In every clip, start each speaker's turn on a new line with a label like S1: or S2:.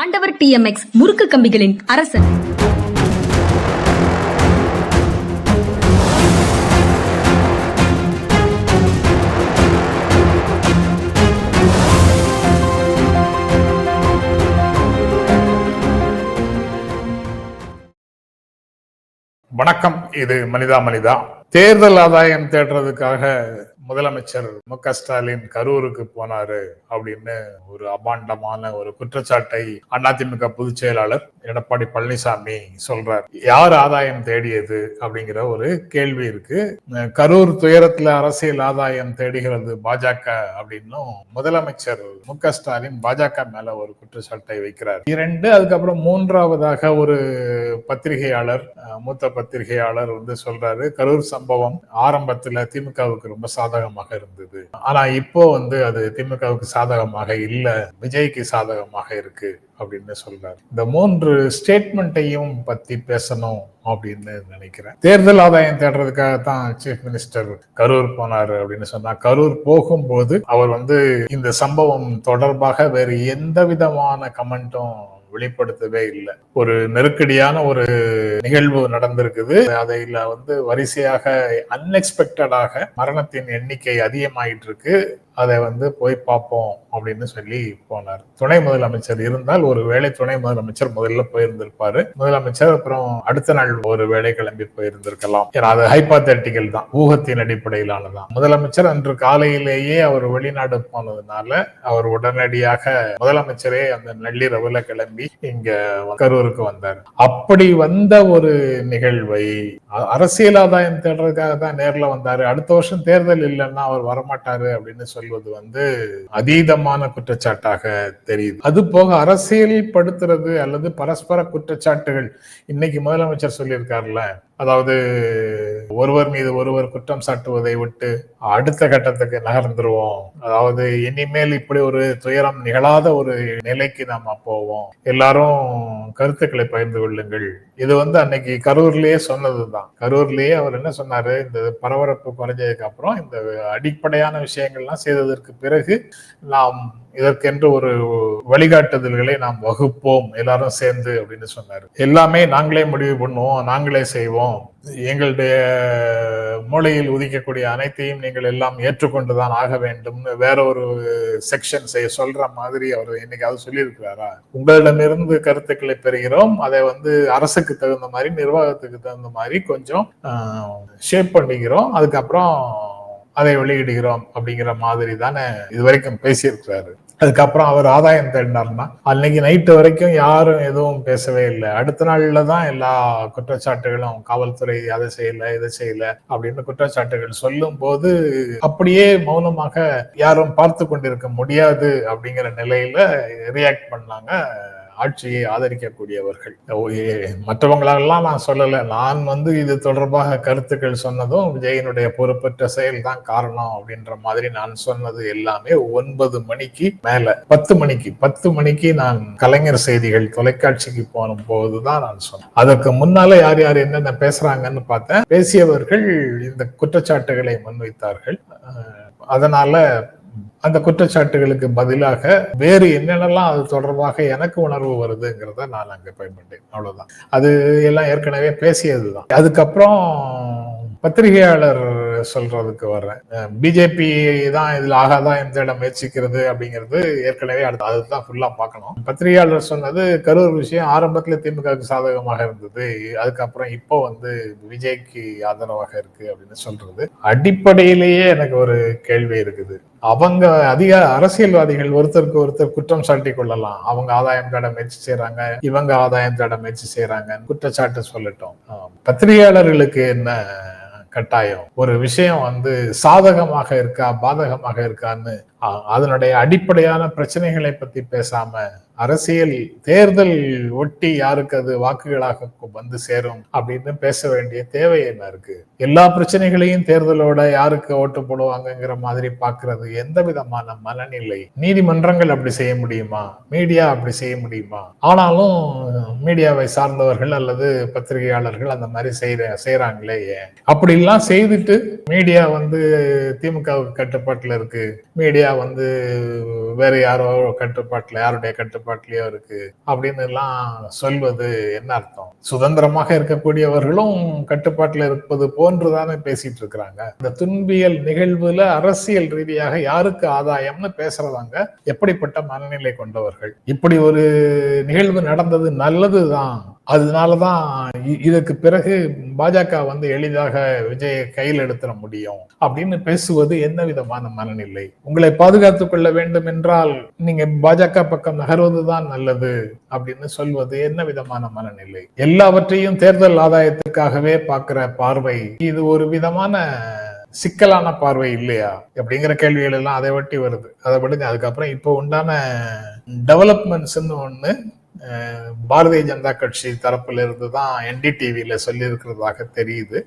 S1: ஆண்டவர் டிஎம்எக்ஸ் முறுக்கு கம்பிகளின் அரசன்.
S2: வணக்கம். இது மனிதா மனிதா. தேர்தல் ஆதாயம் தேடுறதுக்காக முதலமைச்சர் மு க ஸ்டாலின் கரூருக்கு போனாரு அப்படின்னு ஒரு அபாண்டமான ஒரு குற்றச்சாட்டை அதிமுக பொதுச் செயலாளர் எடப்பாடி பழனிசாமி சொல்றார். யார் ஆதாயம் தேடியது அப்படிங்கிற ஒரு கேள்வி இருக்கு. கரூர் துயரத்துல அரசியல் ஆதாயம் தேடுகிறது பாஜக அப்படின்னும் முதலமைச்சர் மு க ஸ்டாலின் பாஜக மேல ஒரு குற்றச்சாட்டை வைக்கிறார். இரண்டு அதுக்கப்புறம் மூன்றாவதாக ஒரு பத்திரிகையாளர் மூத்த பத்திரிகையாளர் வந்து சொல்றாரு கரூர் சம்பவம் ஆரம்பத்துல திமுகவுக்கு ரொம்ப சாதகமாக இருந்தது. ஆனா இப்போ வந்து அது திமுகவுக்கு சாதகமாக இல்ல விஜய்க்கு சாதகமாக இருக்கு அப்படின்னு சொல்றாரு. இந்த மூன்று ஸ்டேட்மெண்ட்டையும் பத்தி பேசணும் அப்படின்னு நினைக்கிறேன். தேர்தல் ஆதாயம் தேடுறதுக்காக தான் சீஃப் மினிஸ்டர் கரூர் போனாரு அப்படின்னு சொன்னா கரூர் போகும்போது அவர் வந்து இந்த சம்பவம் தொடர்பாக வேறு எந்த விதமான கமெண்ட்டும் வெளிப்படுத்தவே இல்லை. ஒரு நெருக்கடியான ஒரு நிகழ்வு நடந்திருக்குது. அதில் வந்து வரிசையாக அன்எக்ஸ்பெக்டடாக மரணத்தின் எண்ணிக்கை அதிகமாயிட்டு இருக்கு அதை வந்து போய் பார்ப்போம் அப்படின்னு சொல்லி போனார். துணை முதலமைச்சர் இருந்தால் ஒரு வேளை துணை முதலமைச்சர் முதல்ல போயிருந்திருப்பாரு. முதலமைச்சர் அப்புறம் அடுத்த நாள் ஒரு வேளை கிளம்பி போயிருந்திருக்கலாம். ஏன்னா அது ஹைபாத்தட்டிக்கல் தான். ஊகத்தின் அடிப்படையிலானதான். முதலமைச்சர் அன்று காலையிலேயே அவர் வெளிநாடு போனதுனால அவர் உடனடியாக முதலமைச்சரே அந்த நள்ளிரவுல கிளம்பி இங்க கரூருக்கு வந்தார். அப்படி வந்த ஒரு நிகழ்வை அரசியல் ஆதாயம் தேடுறதுக்காக தான் நேர்ல வந்தாரு. அடுத்த வருஷம் தேர்தல் இல்லைன்னா அவர் வரமாட்டாரு அப்படின்னு சொல்லி சொல்வது வந்து அதீதமான குற்றச்சாட்டாக தெரியுது. அது போக அரசியல் படுத்துறது அல்லது பரஸ்பர குற்றச்சாட்டுகள் இன்னைக்கு முதலமைச்சர் சொல்லியிருக்காருல்ல அதாவது ஒருவர் மீது ஒருவர் குற்றம் சாட்டுவதை விட்டு அடுத்த கட்டத்துக்கு நகர்ந்துருவோம். அதாவது இனிமேல் இப்படி ஒரு துயரம் நிகழாத ஒரு நிலைக்கு நாம போவோம். எல்லாரும் கருத்துக்களை பகிர்ந்து கொள்ளுங்கள். இது வந்து அன்னைக்கு கரூர்லயே சொன்னதுதான். கரூர்லயே அவர் என்ன சொன்னாரு? இந்த பரபரப்பு குறைஞ்சதுக்கு அப்புறம் இந்த அடிப்படையான விஷயங்கள்லாம் செய்ததற்கு பிறகு நாம் இதற்கென்று ஒரு வழிகாட்டுதல்களை நாம் வகுப்போம் எல்லாரும் சேர்ந்து அப்படின்னு சொன்னார். எல்லாமே நாங்களே முடிவு பண்ணுவோம் நாங்களே செய்வோம். எங்களுடைய மூளையில் உதிக்கக்கூடிய அனைத்தையும் நீங்கள் எல்லாம் ஏற்றுக்கொண்டுதான் ஆக வேண்டும்னு வேற ஒரு செக்ஷன் செய்ய சொல்ற மாதிரி அவர் என்னைக்காவது சொல்லியிருக்கிறாரா? உங்களிடமிருந்து கருத்துக்களை பெறுகிறோம். அதை வந்து அரசுக்கு தகுந்த மாதிரி நிர்வாகத்துக்கு தகுந்த மாதிரி கொஞ்சம் ஷேப் பண்ணிக்கிறோம். அதுக்கப்புறம் அதை வெளியிடுகிறோம் அப்படிங்கிற மாதிரி தானே இது வரைக்கும் பேசியிருக்கிறாரு. அதுக்கப்புறம் அவர் ஆதாயம் தேடினார்னா அன்னைக்கு நைட்டு வரைக்கும் யாரும் எதுவும் பேசவே இல்லை. அடுத்த நாள்ல தான் எல்லா குற்றச்சாட்டுகளும் காவல்துறை அதை செய்யல இதை செய்யல அப்படின்னு குற்றச்சாட்டுகள் சொல்லும் போது அப்படியே மௌனமாக யாரும் பார்த்து கொண்டிருக்க முடியாது அப்படிங்கிற நிலையில ரியாக்ட் பண்ணாங்க ஆட்சியை ஆதரிக்கக்கூடியவர்கள். மற்றவங்களெல்லாம் நான் சொல்லலை. நான் வந்து இது தொடர்பாக கருத்துக்கள் சொன்னதும் விஜயனுடைய பொறுப்பற்ற செயல் தான் காரணம் அப்படின்ற மாதிரி நான் சொன்னது எல்லாமே ஒன்பது மணிக்கு மேல. பத்து மணிக்கு. பத்து மணிக்கு நான் கலைஞர் செய்திகள் தொலைக்காட்சிக்கு போன போதுதான் நான் சொன்னேன். அதற்கு முன்னால யார் யார் என்னென்ன பேசுறாங்கன்னு பார்த்தேன். பேசியவர்கள் இந்த குற்றச்சாட்டுகளை முன்வைத்தார்கள். அதனால அந்த குற்றச்சாட்டுகளுக்கு பதிலாக வேறு என்னென்னலாம் அது தொடர்பாக எனக்கு உணர்வு வருதுங்கிறத நான் அங்கே பயன்பட்டேன் அவ்வளோதான் அது எல்லாம் ஏற்கனவே பேசியது தான் அதுக்கப்புறம் பத்திரிகையாளர் சொல்றதுக்கு வர்றேன். பிஜேபி தான் இதுல ஆகாதான் தேட முயற்சிக்கிறது அப்படிங்கிறது ஏற்கனவே அடுத்து அதுதான் ஃபுல்லா பார்க்கணும். பத்திரிகையாளர் சொன்னது கரூர் விஷயம் ஆரம்பத்துல திமுகவுக்கு சாதகமாக இருந்தது. அதுக்கப்புறம் இப்போ வந்து விஜய்க்கு ஆதரவாக இருக்கு அப்படின்னு சொல்றது. அடிப்படையிலேயே எனக்கு ஒரு கேள்வி இருக்குது. அவங்க அதிக அரசியல்வாதிகள் ஒருத்தருக்கு ஒருத்தர் குற்றம் சாட்டி கொள்ளலாம். அவங்க ஆதாயம் தேட முயற்சி செய்யறாங்க இவங்க ஆதாயம் தேட முயற்சி செய்யறாங்க குற்றச்சாட்டு சொல்லட்டும். பத்திரிகையாளர்களுக்கு என்ன கட்டாயம். ஒரு விஷயம் வந்து சாதகமாக இருக்கா பாதகமாக இருக்கான்னு அதனுடைய அடிப்படையான பிரச்சனைகளை பத்தி பேசாம அரசியல் தேர்தல் ஒட்டி யாருக்கு அது வாக்குகளாக வந்து சேரும் அப்படின்னு பேச வேண்டிய தேவை என்ன இருக்கு? எல்லா பிரச்சனைகளையும் தேர்தலோட யாருக்கு ஓட்டு போடுவாங்கங்கிற மாதிரி பாக்குறது எந்த விதமான மனநிலை? நீதிமன்றங்கள் அப்படி செய்ய முடியுமா? மீடியா அப்படி செய்ய முடியுமா? ஆனாலும் மீடியாவை சார்ந்தவர்கள் அல்லது பத்திரிகையாளர்கள் அந்த மாதிரி செய்யற செய்யறாங்களே ஏன்? அப்படிலாம் செய்துட்டு மீடியா வந்து திமுகவுக்கு கட்டுப்பாட்டுல இருக்கு. மீடியா இந்தியா வந்து வேற யாரோ கட்டுப்பாட்டுல யாருடைய கட்டுப்பாட்டிலயோ இருக்கு அப்படின்னு எல்லாம் சொல்வது என்ன அர்த்தம்? சுதந்திரமாக இருக்கக்கூடியவர்களும் கட்டுப்பாட்டுல இருப்பது போன்றுதானே பேசிட்டு இருக்கிறாங்க. இந்த துன்பியல் நிகழ்வுல அரசியல் ரீதியாக யாருக்கு ஆதாயம்னு பேசுறதாங்க எப்படிப்பட்ட மனநிலை கொண்டவர்கள்? இப்படி ஒரு நிகழ்வு நடந்தது நல்லதுதான். அதனால தான் இதற்கு பிறகு பாஜக வந்து எளிதாக விஜயை கையில் எடுத்துட முடியும் அப்படின்னு பேசுவது என்ன விதமான மனநிலை? உங்களை பாதுகாத்துக் கொள்ள வேண்டும் என்றால் நீங்க பாஜக பக்கம் நகர்வதுதான் நல்லது அப்படின்னு சொல்வது என்ன விதமான மனநிலை? எல்லாவற்றையும் தேர்தல் ஆதாயத்துக்காகவே பார்க்கிற பார்வை இது ஒரு விதமான சிக்கலான பார்வை இல்லையா? அப்படிங்கிற கேள்விகள் எல்லாம் அதை ஒட்டி வருது. அதை விடுங்க. அதுக்கப்புறம் இப்போ உண்டான டெவலப்மெண்ட்ஸ்ன்னு ஒன்று பாரதிய ஜனதா கட்சி தரப்புல இருந்து தான் என்டிடிவியில சொல்லி இருக்கிறதாக தெரியுது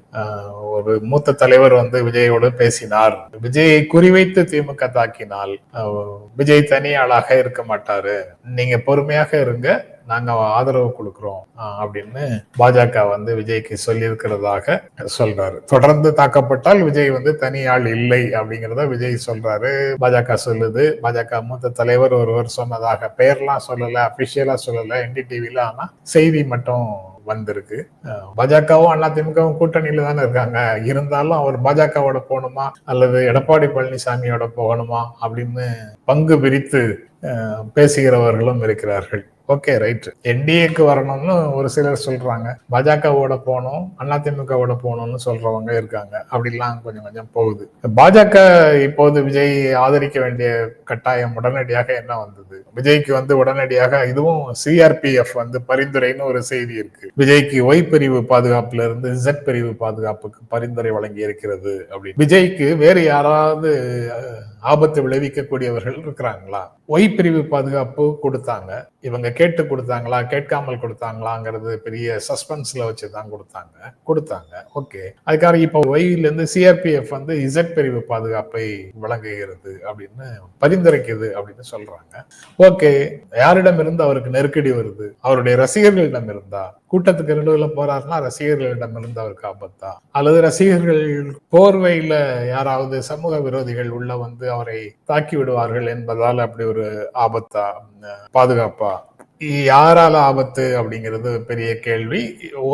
S2: ஒரு மூத்த தலைவர் வந்து விஜயோடு பேசினார். விஜயை குறிவைத்து திமுக தாக்கினால் அஹ், விஜய் தனியாளாக இருக்க மாட்டாரு. நீங்க பொறுமையாக இருங்க. நாங்க ஆதரவு கொடுக்கிறோம் அப்படின்னு பாஜக வந்து விஜய்க்கு சொல்லி இருக்கிறதாக சொல்றாரு. தொடர்ந்து தாக்கப்பட்டால் விஜய் வந்து தனி ஆள் இல்லை அப்படிங்கிறத விஜய் சொல்றாரு. பாஜக சொல்லுது. பாஜக மூத்த தலைவர் ஒருவர் சொன்னதாக பெயர்லாம் சொல்லல அபிஷியலா சொல்லல என்டிடிவில ஆனா செய்தி மட்டும் வந்திருக்கு. பாஜகவும் பாஜகவும் அதிமுகவும் கூட்டணியில தானே இருக்காங்க. இருந்தாலும் அவர் பாஜகவோட போகணுமா? அல்லது எடப்பாடி பழனிசாமியோட போகணுமா? அப்படின்னு பங்கு பிரித்து பேசுகிறவர்களும் இருக்கிறார்கள். ஓகே ரைட் என்டிஏக்கு வரணும்னு ஒரு சிலர் சொல்றாங்க. பாஜகவோட போகணும் அதிமுகவோட போகணும்னு சொல்றவங்க இருக்காங்க. அப்படிலாம் கொஞ்சம் கொஞ்சம் போகுது. பாஜக இப்போது விஜய் ஆதரிக்க வேண்டிய கட்டாயம் உடனடியாக என்ன வந்தது? விஜய்க்கு வந்து உடனடியாக இதுவும் சிஆர்பிஎஃப் வந்து பரிந்துரைன்னு ஒரு செய்தி இருக்கு. விஜய்க்கு ஒய் பிரிவு பாதுகாப்புல இருந்து Z பிரிவு பாதுகாப்புக்கு பரிந்துரை வழங்கி இருக்கிறது அப்படின்னு. விஜய்க்கு வேறு யாராவது ஆபத்து விளைவிக்கக்கூடியவர்கள் இருக்கிறாங்களா? ஒய் பிரிவு பாதுகாப்பு கொடுத்தாங்க. இவங்க கேட்டு கொடுத்தாங்களா? கேட்காமல் கொடுத்தாங்களாங்கிறது பெரிய சஸ்பென்ஸ்ல வச்சு தான் கொடுத்தாங்க. கொடுத்தாங்க. ஓகே. அதுக்காக இப்போ ஒய்ல இருந்து சிஆர்பிஎஃப் வந்து இசட் பிரிவு பாதுகாப்பை வழங்குகிறது அப்படின்னு பரிந்துரைக்குது அப்படின்னு சொல்றாங்க. ஓகே. யாரிடம் இருந்து அவருக்கு நெருக்கடி வருது? அவருடைய ரசிகர்களிடம் இருந்தா கூட்டத்துக்கு நடுவில் போறாருன்னா ரசிகர்களிடம் இருந்து அவருக்கு ஆபத்தா அல்லது ரசிகர்கள் போர்வையில யாராவது சமூக விரோதிகள் உள்ள வந்து அவரை தாக்கி விடுவார்கள் என்பதால் அப்படி ஒரு ஆபத்தா பாதுகாப்பா? யாரால ஆபத்து அப்படிங்கிறது பெரிய கேள்வி.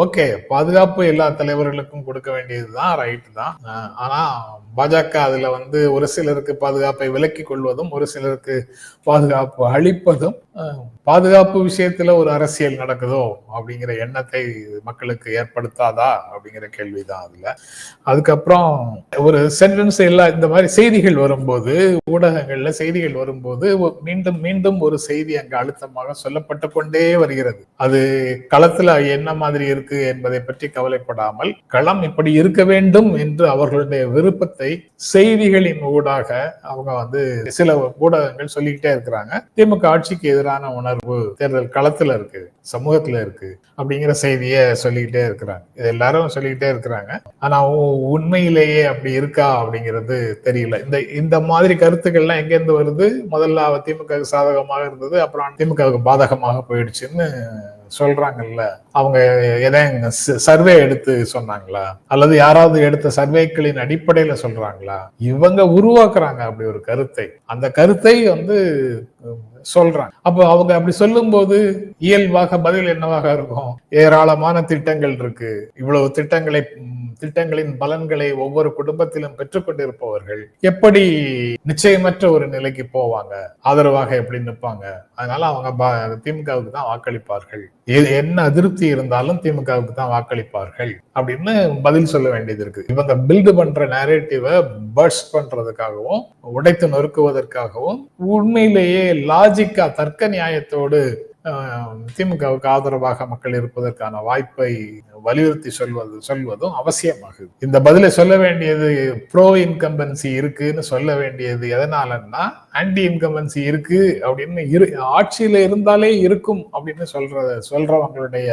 S2: ஓகே பாதுகாப்பு எல்லா தலைவர்களுக்கும் கொடுக்க வேண்டியதுதான் ரைட் தான். ஆனா பாஜக அதுல வந்து ஒரு சிலருக்கு பாதுகாப்பை விலக்கி கொள்வதும் ஒரு சிலருக்கு பாதுகாப்பு அளிப்பதும் பாதுகாப்பு விஷயத்துல ஒரு அரசியல் நடக்குதோ அப்படிங்கிற எண்ணத்தை மக்களுக்கு ஏற்படுத்தாதா அப்படிங்கிற கேள்விதான் அதுல. அதுக்கப்புறம் ஒரு சென்டென்ஸ் எல்லாம் இந்த மாதிரி செய்திகள் வரும்போது ஊடகங்கள்ல செய்திகள் வரும்போது மீண்டும் மீண்டும் ஒரு செய்தி அங்க அழுத்தமாக சொல்லப்பட்டு கொண்டே வருகிறது. அது களத்துல என்ன மாதிரி இருக்கு என்பதை பற்றி கவலைப்படாமல் களம் இப்படி இருக்க வேண்டும் என்று அவர்களுடைய விருப்பத்தை செய்திகளின் ஊடாக அவங்க வந்து சில ஊடகங்கள் சொல்லிக்கிட்டே இருக்கிறாங்க. திமுக ஆட்சிக்கு எதிரான உணர்வு தேர்தல் களத்துல இருக்கு சமூகத்துல இருக்கு அப்படிங்கிற செய்தியை சொல்லிக்கிட்டே இருக்கிறாங்க. இது எல்லாரும் சொல்லிக்கிட்டே இருக்கிறாங்க. ஆனா உண்மையிலேயே அப்படி இருக்கா அப்படிங்கிறது தெரியல. இந்த இந்த மாதிரி கருத்துக்கள்லாம் எங்கேருந்து வருது? முதல்ல அவ திமுக சாதகமாக இருந்தது அப்புறம் திமுகவுக்கு பாதகமாக போயிடுச்சுன்னு சொல்றாங்கல்ல. அவங்க எதாவது சர்வே எடுத்து சொன்னாங்களா? அல்லது யாராவது எடுத்த சர்வேக்களின் அடிப்படையில சொல்றாங்களா? இவங்க உருவாக்குறாங்க அப்படி ஒரு கருத்தை. அந்த கருத்தை வந்து சொல்றாங்க. அப்போ அவங்க அப்படி சொல்லும்போது இயல்பாக பதில் என்னவாக இருக்கும்? ஏராளமான திட்டங்கள் இருக்கு. இவ்வளவு திட்டங்களை திட்டங்களின் பலன்களை ஒவ்வொரு குடும்பத்திலும் பெற்றுக்கொண்டிருப்பவர்கள் எப்படி நிச்சயமற்ற ஒரு நிலைக்கு போவாங்க? ஆதரவாக எப்படி நிற்பாங்க? அதனால அவங்க திமுகவுக்கு தான் வாக்களிப்பார்கள். என்ன அதிருப்தி இருந்தாலும் திமுகவுக்கு தான் வாக்களிப்பார்கள் அப்படின்னு பதில் சொல்ல வேண்டியது இருக்கு. இவங்க பில்டு பண்ற நேரேட்டிவை பர்ஸ் பண்றதுக்காகவும் உடைத்து நொறுக்குவதற்காகவும் உண்மையிலேயே லாஜிக்கா தர்க்க நியாயத்தோடு திமுகவுக்கு ஆதரவாக மக்கள் இருப்பதற்கான வாய்ப்பை வலியுறுத்தி சொல்வது சொல்வதும் அவசியமாகுது. இந்த பதிலை சொல்ல வேண்டியது ப்ரோ இன்கம்பன்சி இருக்குன்னு சொல்ல வேண்டியது எதனாலன்னா ஆன்டி இன்கம்பன்சி இருக்கு அப்படின்னு இரு ஆட்சியில இருந்தாலே இருக்கும் அப்படின்னு சொல்ற சொல்றவங்களுடைய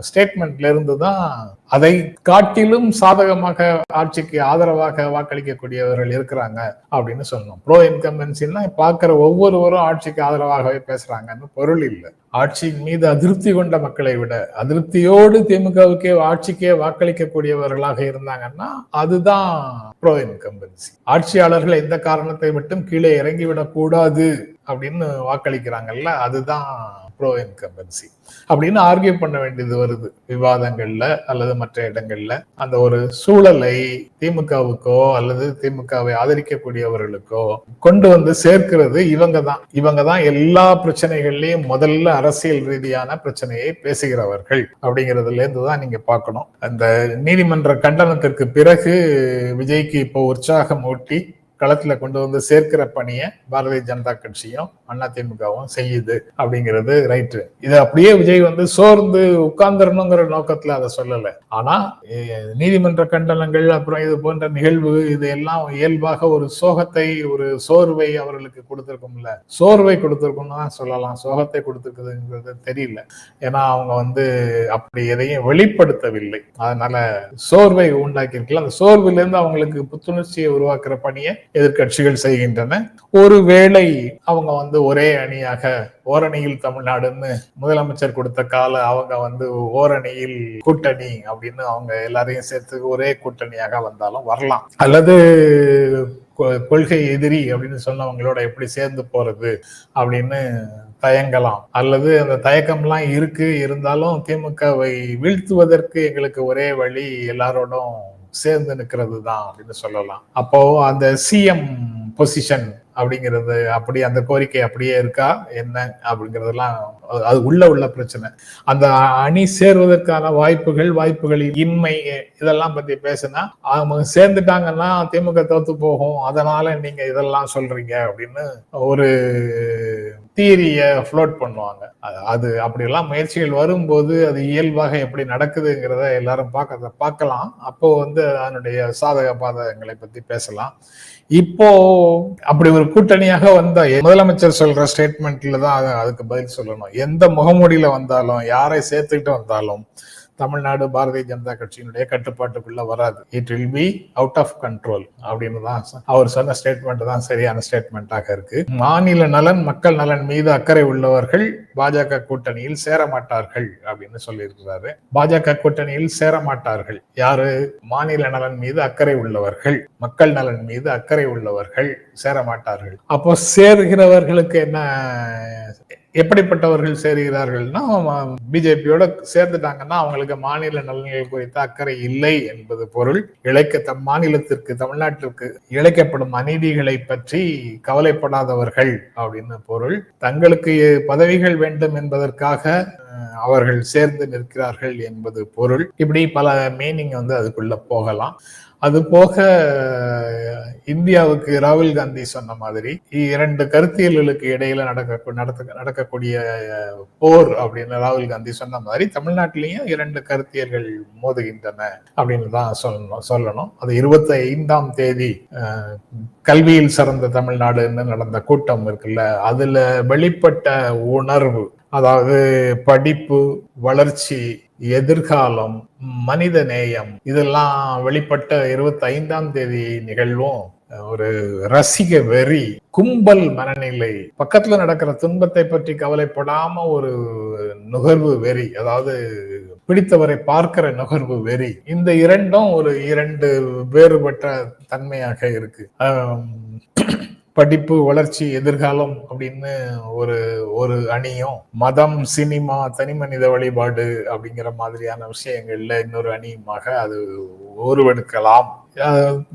S2: ஸ்டேட்மெண்ட்ல இருந்து தான் அதை காட்டிலும் சாதகமாக ஆட்சிக்கு ஆதரவாக வாக்களிக்கக்கூடியவர்கள் இருக்கிறாங்க அப்படின்னு சொன்னோம் ப்ரோ இன்கம்பன்சின்னா பார்க்குற ஒவ்வொருவரும் ஆட்சிக்கு ஆதரவாகவே பேசுறாங்கன்னு பொருள் இல்லை. ஆட்சியின் மீது அதிருப்தி கொண்ட மக்களை விட அதிருப்தியோடு திமுகவுக்கே ஆட்சிக்கே வாக்களிக்கக்கூடியவர்களாக இருந்தாங்கன்னா அதுதான் ப்ரோ இன்கம்பன்சி ஆட்சியாளர்கள் எந்த காரணத்தை மட்டும் கீழே இறங்கிவிடக் கூடாது அப்படின்னு வாக்களிக்கிறாங்கல்ல அதுதான் ப்ரோ இன்கம்பன்சி அப்படின்னு ஆர்கியூ பண்ண வேண்டியது வருது. விவாதங்கள்ல அல்லது மற்ற இடங்கள்ல. அந்த ஒரு சூழலை திமுகவுக்கோ அல்லது திமுகவை ஆதரிக்கக்கூடியவர்களுக்கோ கொண்டு வந்து சேர்க்கிறது இவங்க தான் இவங்க தான் எல்லா பிரச்சனைகள்லயும் முதல்ல அரசியல் ரீதியான பிரச்சனையை பேசுகிறவர்கள் அப்படிங்கிறதுல இருந்து தான் நீங்க பார்க்கணும். அந்த நீதிமன்ற கண்டனத்திற்கு பிறகு விஜய்க்கு இப்போ உற்சாகம் ஊட்டி களத்துல கொண்டு வந்து சேர்க்கிற பணியை பாரதிய ஜனதா கட்சியும் அதிமுகவும் செய்யுது அப்படிங்கிறது ரைட்டு இது அப்படியே விஜய் வந்து சோர்ந்து உட்கார்ந்துடணுங்கிற நோக்கத்துல அதை சொல்லல. ஆனா நீதிமன்ற கண்டனங்கள் அப்புறம் இது போன்ற நிகழ்வு இது எல்லாம் இயல்பாக ஒரு சோகத்தை ஒரு சோர்வை அவர்களுக்கு கொடுத்துருக்கும்ல. சோர்வை கொடுத்துருக்கும்னு தான் சொல்லலாம். சோகத்தை கொடுத்துருக்குதுங்கிறது தெரியல. ஏன்னா அவங்க வந்து அப்படி எதையும் வெளிப்படுத்தவில்லை. அதனால சோர்வை உண்டாக்கியிருக்கலாம் அந்த சோர்விலிருந்து அவங்களுக்கு புத்துணர்ச்சியை உருவாக்குற பணியை எதிர்க்கட்சிகள் செய்கின்றன. ஒருவேளை அவங்க வந்து ஒரே அணியாக ஓரணியில் தமிழ்நாடுன்னு முதலமைச்சர் கொடுத்த கால அவங்க வந்து ஓரணியில் கூட்டணி அப்படின்னு அவங்க எல்லாரையும் சேர்த்து ஒரே கூட்டணியாக வந்தாலும் வரலாம். அல்லது கொ- கொள்கை எதிரி அப்படின்னு சொன்னவங்களோட எப்படி சேர்ந்து போறது அப்படின்னு தயங்கலாம். அல்லது அந்த தயக்கம்லாம் இருக்கு இருந்தாலும் திமுகவை வீழ்த்துவதற்கு எங்களுக்கு ஒரே வழி எல்லாரோடும் சேர்ந்து நிற்கிறது தான் அப்படின்னு சொல்லலாம். அப்போ அந்த சிஎம் பொசிஷன் அப்படிங்கிறது அப்படி அந்த கோரிக்கை அப்படியே இருக்கா? என்ன? அப்படிங்கறதெல்லாம் அது- அது உள்ள உள்ள பிரச்சனை. அந்த அணி சேர்வதற்கான வாய்ப்புகள் வாய்ப்புகளின் இன்மை இதெல்லாம் பத்தி பேசினா அவங்க சேர்ந்துட்டாங்கன்னா திமுக தோத்து போகும். அதனால நீங்க இதெல்லாம் சொல்றீங்க அப்படின்னு ஒரு தியரிய ஃப்ளோட் பண்ணுவாங்க. அது- அது அப்படியெல்லாம் முயற்சிகள் வரும்போது அது இயல்பாக எப்படி நடக்குதுங்கிறத எல்லாரும் பார்க்க பார்க்கலாம். அப்போ வந்து அதனுடைய சாதக பாதகங்களை பத்தி பேசலாம். இப்போ அப்படி ஒரு கூட்டணியாக வந்த முதலமைச்சர் சொல்ற ஸ்டேட்மெண்ட்ல தான் அதுக்கு பதில் சொல்லணும். எந்த முகமூடியில வந்தாலும் யாரை சேர்த்துக்கிட்டு வந்தாலும் தமிழ்நாடு பாரதிய ஜனதா கட்சியினுடைய கட்டுப்பாட்டுக்குள்ள வராது. It will be out of control அப்படின்னு தான் அவர் சொன்ன ஸ்டேட்மெண்ட் தான் சரியான ஸ்டேட்மெண்ட்டாக இருக்கு. மாநில நலன் மக்கள் நலன் மீது அக்கறை உள்ளவர்கள் பாஜக கூட்டணியில் சேர மாட்டார்கள் அப்படின்னு சொல்லியிருக்கிறாரு. பாஜக கூட்டணியில் சேர மாட்டார்கள். யாரு? மாநில நலன் மீது அக்கறை உள்ளவர்கள் மக்கள் நலன் மீது அக்கறை உள்ளவர்கள் சேர மாட்டார்கள். அப்போ சேருகிறவர்களுக்கு என்ன எப்படிப்பட்டவர்கள் சேருகிறார்கள்னா பிஜேபியோட சேர்ந்துட்டாங்கன்னா அவங்களுக்கு மாநில நலன்கள் குறித்த அக்கறை இல்லை என்பது பொருள். இழைக்க தம் மாநிலத்திற்கு தமிழ்நாட்டிற்கு இழைக்கப்படும் அநீதிகளை பற்றி கவலைப்படாதவர்கள் அப்படின்னு பொருள். தங்களுக்கு பதவிகள் வேண்டும் என்பதற்காக அவர்கள் சேர்ந்து நிற்கிறார்கள் என்பது பொருள். இப்படி பல மீனிங் வந்து அதுக்குள்ள போகலாம். அது போக இந்தியாவுக்கு ராகுல் காந்தி சொன்ன மாதிரி இரண்டு கருத்தியல்களுக்கு இடையில நடக்க நடத்த நடக்கக்கூடிய போர் அப்படின்னு ராகுல் காந்தி சொன்ன மாதிரி தமிழ்நாட்டிலையும் இரண்டு கருத்தியல்கள் மோதுகின்றன அப்படின்னு தான் சொல்லணும் சொல்லணும். அது இருபத்தி ஐந்தாம் தேதி கல்வியில் சிறந்த தமிழ்நாடுன்னு நடந்த கூட்டம் இருக்குல்ல அதுல வெளிப்பட்ட உணர்வு அதாவது படிப்பு வளர்ச்சி எதிர்காலம் மனித நேயம் இதெல்லாம் வெளிப்பட்ட இருபத்தி ஐந்தாம் தேதி நிகழ்வும் ஒரு ரசிக வெறி கும்பல் மனநிலை. பக்கத்துல நடக்கிற துன்பத்தை பற்றி கவலைப்படாம ஒரு நுகர்வு வெறி அதாவது பிடித்தவரை பார்க்கிற நுகர்வு வெறி. இந்த இரண்டும் ஒரு இரண்டு வேறுபட்ட தன்மையாக இருக்கு. படிப்பு வளர்ச்சி எதிர்காலம் அப்படின்னு ஒரு ஒரு அணியும் மதம் சினிமா தனி மனித வழிபாடு அப்படிங்கிற மாதிரியான விஷயங்கள்ல இன்னொரு அணியுமாக அது உருவெடுக்கலாம்.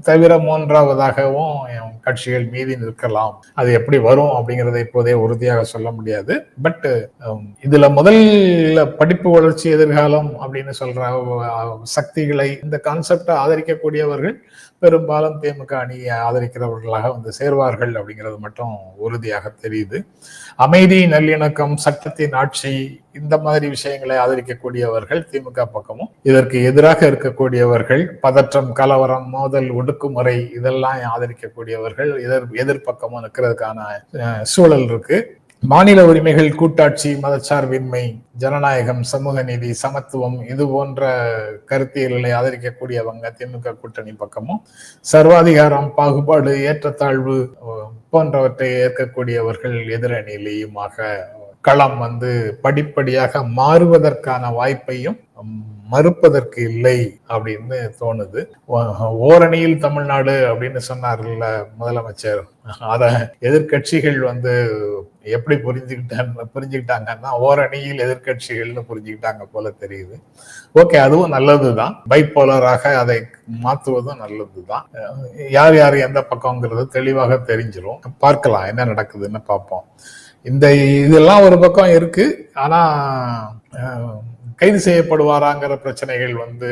S2: தவிர மூன்றாவதாகவும் என் கட்சிகள் மீதி நிற்கலாம். அது எப்படி வரும் அப்படிங்கிறத இப்போதே உறுதியாக சொல்ல முடியாது. பட் இதுல முதல்ல படிப்பு வளர்ச்சி எதிர்காலம் அப்படின்னு சொல்ற சக்திகளை இந்த கான்செப்டை ஆதரிக்கக்கூடியவர்கள் பெரும்பாலும் திமுக அணியை ஆதரிக்கிறவர்களாக வந்து சேர்வார்கள் அப்படிங்கிறது மட்டும் உறுதியாக தெரியுது. அமைதி நல்லிணக்கம் சட்டத்தின் ஆட்சி இந்த மாதிரி விஷயங்களை ஆதரிக்கக்கூடியவர்கள் திமுக பக்கமும் இதற்கு எதிராக இருக்கக்கூடியவர்கள் பதற்றம் கலவரம் மோதல் ஒடுக்குமுறை இதெல்லாம் ஆதரிக்கக்கூடியவர்கள் எதிர் எதிர்ப்பக்கமும் இருக்கிறதுக்கான சூழல் இருக்கு. மாநில உரிமைகள் கூட்டாட்சி மதச்சார்பின்மை ஜனநாயகம் சமூக நீதி சமத்துவம் இது போன்ற கருத்தியல்களை ஆதரிக்கக்கூடியவங்க திமுக கூட்டணி பக்கமும் சர்வாதிகாரம் பாகுபாடு ஏற்றத்தாழ்வு போன்றவற்றை ஏற்கக்கூடியவர்கள் எதிரணியிலேயுமாக களம் வந்து படிப்படியாக மாறுவதற்கான வாய்ப்பையும் மறுப்பதற்கு இல்லை அப்படின்னு தோணுது. ஓரணியில் தமிழ்நாடு அப்படின்னு சொன்னார்ல முதலமைச்சர். அத எதிர்க்கட்சிகள் வந்து எப்படி புரிஞ்சுக்கிட்டாங்க புரிஞ்சுக்கிட்டாங்கன்னா ஓரணியில் எதிர்க்கட்சிகள்னு புரிஞ்சுக்கிட்டாங்க போல தெரியுது. ஓகே அதுவும் நல்லதுதான். பைப்போலராக அதை மாத்துவதும் நல்லதுதான். தான் யார் யார் எந்த பக்கங்கிறது தெளிவாக தெரிஞ்சிடும் பார்க்கலாம் என்ன நடக்குதுன்னு பார்ப்போம். இந்த இதெல்லாம் ஒரு பக்கம் இருக்கு. ஆனா கைது செய்யப்படுவாராங்கிற பிரச்சனைகள் வந்து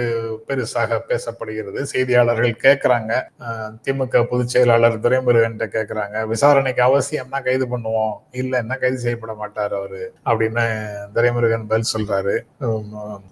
S2: பெருசாக பேசப்படுகிறது. செய்தியாளர்கள் கேட்கறாங்க திமுக பொதுச் செயலாளர் துரைமுருகன் கேட்கறாங்க விசாரணைக்கு அவசியம்னா கைது பண்ணுவோம். இல்லைன்னா கைது செய்யப்பட மாட்டார் அவரு அப்படின்னு துரைமுருகன் பதில் சொல்றாரு.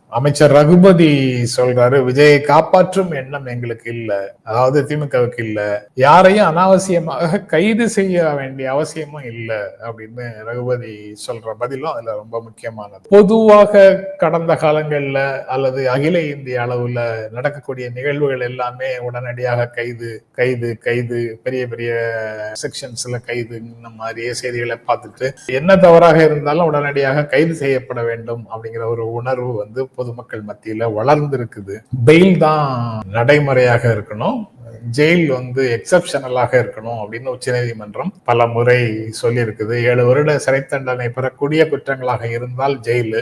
S2: அமைச்சர் ரகுபதி சொல்றாரு விஜயை காப்பாற்றும் எண்ணம் எங்களுக்கு இல்ல. அதாவது திமுகவுக்கு இல்ல. யாரையும் அனாவசியமாக கைது செய்ய வேண்டிய அவசியமும் இல்ல. அப்படின்னு ரகுபதி சொல்ற பதிலும் அதுல ரொம்ப முக்கியமானது. பொதுவாக கடந்த காலங்கள்ல அல்லது அகில இந்திய அளவில் நடக்கக்கூடிய நிகழ்வுகள் எல்லாமே உடனடியாக கைது கைது கைது பெரிய பெரிய செக்ஷன்ஸ்ல கைது இந்த மாதிரியே செய்திகளை பார்த்துட்டு என்ன தவறாக இருந்தாலும் உடனடியாக கைது செய்யப்பட வேண்டும் அப்படிங்கிற ஒரு உணர்வு வந்து பொதுமக்கள் மத்தியில வளர்ந்திருக்குது. பெயில் தான் நடைமுறையாக இருக்கணும். ஜெயில் வந்து எக்ஸப்ஷனலாக இருக்கணும் அப்படின்னு உச்சநீதிமன்றம் பல முறை சொல்லியிருக்குது. ஏழு வருட சிறை தண்டனை பெறக்கூடிய குற்றங்களாக இருந்தால் ஜெயிலு.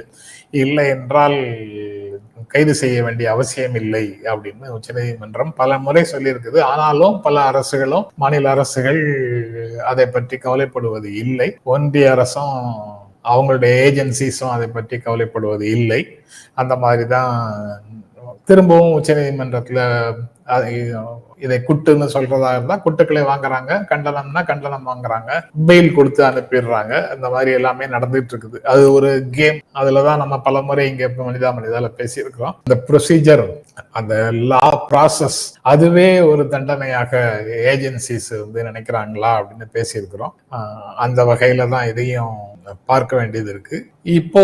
S2: இல்லை என்றால் கைது செய்ய வேண்டிய அவசியம் இல்லை அப்படின்னு உச்சநீதிமன்றம் பல முறை சொல்லியிருக்குது. ஆனாலும் பல அரசுகளும் மாநில அரசுகள் அதை பற்றி கவலைப்படுவது இல்லை. ஒன்றிய அரசும் அவங்களுடைய ஏஜென்சிஸும் அதை பற்றி கவலைப்படுவது இல்லை. அந்த மாதிரி தான் திரும்பவும் உச்சநீதிமன்றத்தில் இதை குட்டுன்னு சொல்றதா இருந்தா குட்டுக்களை வாங்குறாங்க கண்டனம்னா கண்டனம் வாங்குறாங்க பெயில் கொடுத்து அனுப்பிடுறாங்க. அந்த மாதிரி எல்லாமே நடந்துட்டு இருக்குது. அது ஒரு கேம். அதுலதான் நம்ம பல முறை இங்க இப்ப மனிதா மனிதால பேசியிருக்கிறோம். இந்த ப்ரொசீஜர் அந்த லா ப்ராசஸ் அதுவே ஒரு தண்டனையாக ஏஜென்சிஸ் வந்து நினைக்கிறாங்களா அப்படின்னு பேசியிருக்கிறோம். அந்த வகையில தான் இதையும் பார்க்க வேண்டியது இருக்கு. இப்போ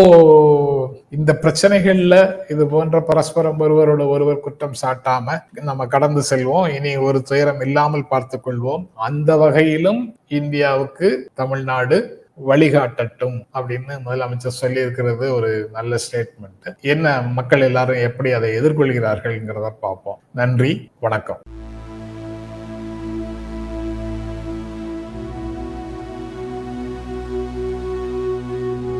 S2: இந்த பிரச்சனைகள்ல இது போன்ற பரஸ்பரம் ஒருவரோட ஒருவர் குற்றம் சாட்டாம நம்ம கடந்து செல்வோம். இனி ஒரு துயரம் இல்லாமல் பார்த்துக் கொள்வோம். அந்த வகையிலும் இந்தியாவுக்கு தமிழ்நாடு வழிகாட்டட்டும் அப்படின்னு முதலமைச்சர் சொல்லி இருக்கிறது ஒரு நல்ல ஸ்டேட்மெண்ட் என்ன மக்கள் எல்லாரும் எப்படி அதை எதிர்கொள்கிறார்கள்ங்கிறத பார்ப்போம். நன்றி வணக்கம்.